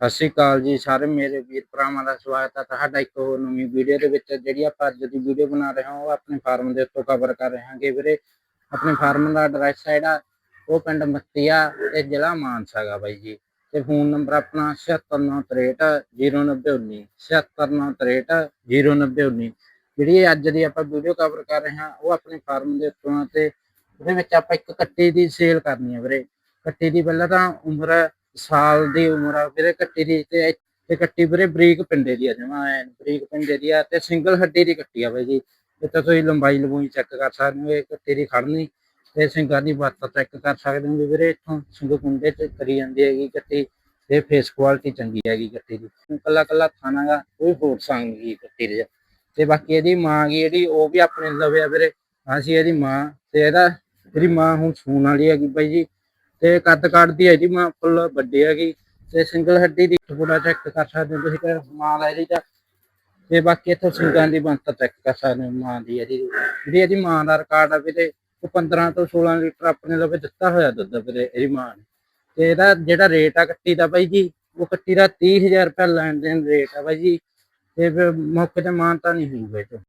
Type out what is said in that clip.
ਸਤਿ ਸ਼੍ਰੀ ਅਕਾਲ ਜੀ ਸਾਰੇ ਮੇਰੇ ਵੀਰ ਭਰਾਵਾਂ ਦਾ ਸਵਾਗਤ ਹੈ ਤੁਹਾਡਾ ਇੱਕ ਹੋਰ ਨਵੀਂ ਵੀਡੀਓ ਦੇ ਵਿੱਚ। ਜਿਹੜੀ ਆਪਾਂ ਅੱਜ ਦੀ ਵੀਡੀਓ ਬਣਾ ਰਹੇ ਹਾਂ, ਉਹ ਆਪਣੇ ਫਾਰਮ ਦੇ ਉੱਤੋਂ ਕਵਰ ਕਰ ਰਹੇ ਹਾਂਗੇ ਵੀਰੇ। ਆਪਣੇ ਫਾਰਮ ਦਾ ਐਡਰੈਸ ਹੈ ਜਿਹੜਾ, ਉਹ ਪਿੰਡ ਮੱਤੀਆ ਤੇ ਜ਼ਿਲ੍ਹਾ ਮਾਨਸਾ ਹੈਗਾ ਬਾਈ ਜੀ। ਤੇ ਫੋਨ ਨੰਬਰ ਆਪਣਾ 7693609019 7693609019 ਜਿਹੜੀ ਅੱਜ ਦੀ ਆਪਾਂ ਵੀਡੀਓ ਕਵਰ ਕਰ ਰਹੇ ਹਾਂ, ਉਹ ਆਪਣੇ ਫਾਰਮ ਦੇ ਉੱਤੋਂ ਆ ਤੇ ਉਹਦੇ ਵਿੱਚ ਆਪਾਂ ਇੱਕ ਕੱਟੀ ਦੀ ਸੇਲ ਕਰਨੀ ਹੈ ਵੀਰੇ। ਕੱਟੀ ਦੀ ਪਹਿਲਾਂ ਤਾਂ ਉਮਰ ਸਾਲ ਦੀ ਉਮਰ ਆ, ਵੀਰੇ ਕੱਟੀ ਦੀ ਤੇ ਤੇ ਕੱਟੀ ਵੀਰੇ ਬਰੀਕ ਪਿੰਡੇ ਦੀ ਆ, ਜਮਾ ਐਨ ਬਰੀਕ ਪਿੰਡੇ ਦੀ ਆ ਤੇ ਸਿੰਗਲ ਹੱਡੀ ਦੀ ਕੱਟੀ ਆ ਬਾਈ ਜੀ। ਇਹ ਤਾਂ ਤੁਸੀਂ ਲੰਬਾਈ ਲੰਬੂਈ ਚੈੱਕ ਕਰ ਸਕਦੇ ਹੋ, ਇਹ ਕੱਟੀ ਦੀ ਖੜਨੀ ਤੇ ਸਿੰਗਾਂ ਦੀ ਬਾਤ ਚੈੱਕ ਕਰ ਸਕਦੇ ਹੋ ਵੀਰੇ ਇੱਥੋਂ ਸਿੰਘ ਕੁੰਡੇ ਤੇ ਕਰੀ ਜਾਂਦੀ ਹੈਗੀ ਕੱਟੀ ਤੇ ਫੇਸ ਕੁਆਲਿਟੀ ਚੰਗੀ ਹੈਗੀ ਕੱਟੀ ਦੀ। ਕੱਲਾ ਕੱਲਾ ਥਾਣਾ ਕੋਈ ਹੋਰ ਸੰਗ ਦੀ ਕੱਟੀ ਦੇ। ਤੇ ਬਾਕੀ ਇਹਦੀ ਮਾਂ ਗੀ ਜਿਹੜੀ, ਉਹ ਵੀ ਆਪਣੇ ਲਵੇ ਆ ਵੀਰੇ। ਅਸੀਂ ਇਹਦੀ ਮਾਂ ਤੇ ਇਹਦਾ, ਇਹਦੀ ਮਾਂ ਹੁਣ ਸੂਣ ਵਾਲੀ ਹੈਗੀ ਬਾਈ ਜੀ। ਤੇ ਕੱਦ ਕੱਢਦੀ ਹੈ ਜੀ ਮਾਂ ਫੁੱਲ ਵੱਡੀ ਹੈਗੀ। ਤੇ ਸਿੰਗਲ ਹੱਡੀ ਦੀ ਥੋੜਾ ਚੈੱਕ ਕਰ ਸਕਦੇ ਹੋ ਤੁਸੀਂ, ਕਿ ਮਾਂ ਦਾ ਇਹਦੀ ਤਾਂ ਤੇ ਬਾਕੀ ਇੱਥੋਂ ਸਿੰਘਾਂ ਦੀ ਬੰਤ ਚੈੱਕ ਕਰ ਸਕਦੇ ਹੋ, ਮਾਂ ਦੀ ਇਹਦੀ। ਜਿਹੜੀ ਇਹਦੀ ਮਾਂ ਦਾ ਰਿਕਾਰਡ ਆ ਵੀਰੇ ਉਹ 15 ਤੋਂ 16 ਲੀਟਰ ਆਪਣੇ ਲਵੇ ਦਿੱਤਾ ਹੋਇਆ ਦੁੱਧ ਵੀਰੇ ਇਹਦੀ ਮਾਂ ਨੇ। ਤੇ ਇਹਦਾ ਜਿਹੜਾ ਰੇਟ ਆ ਕੱਟੀ ਦਾ ਬਾਈ ਜੀ, ਉਹ ਕੱਟੀ ਦਾ 30000 ਰੁਪਏ ਲੈਣ ਦੇਣ ਰੇਟ ਆ ਬਾਈ ਜੀ। ਤੇ ਫਿਰ ਮੌਕੇ ਤੇ ਮਾਨ ਤਾਂ ਨਹੀਂ ਹੋਈ ਇਹ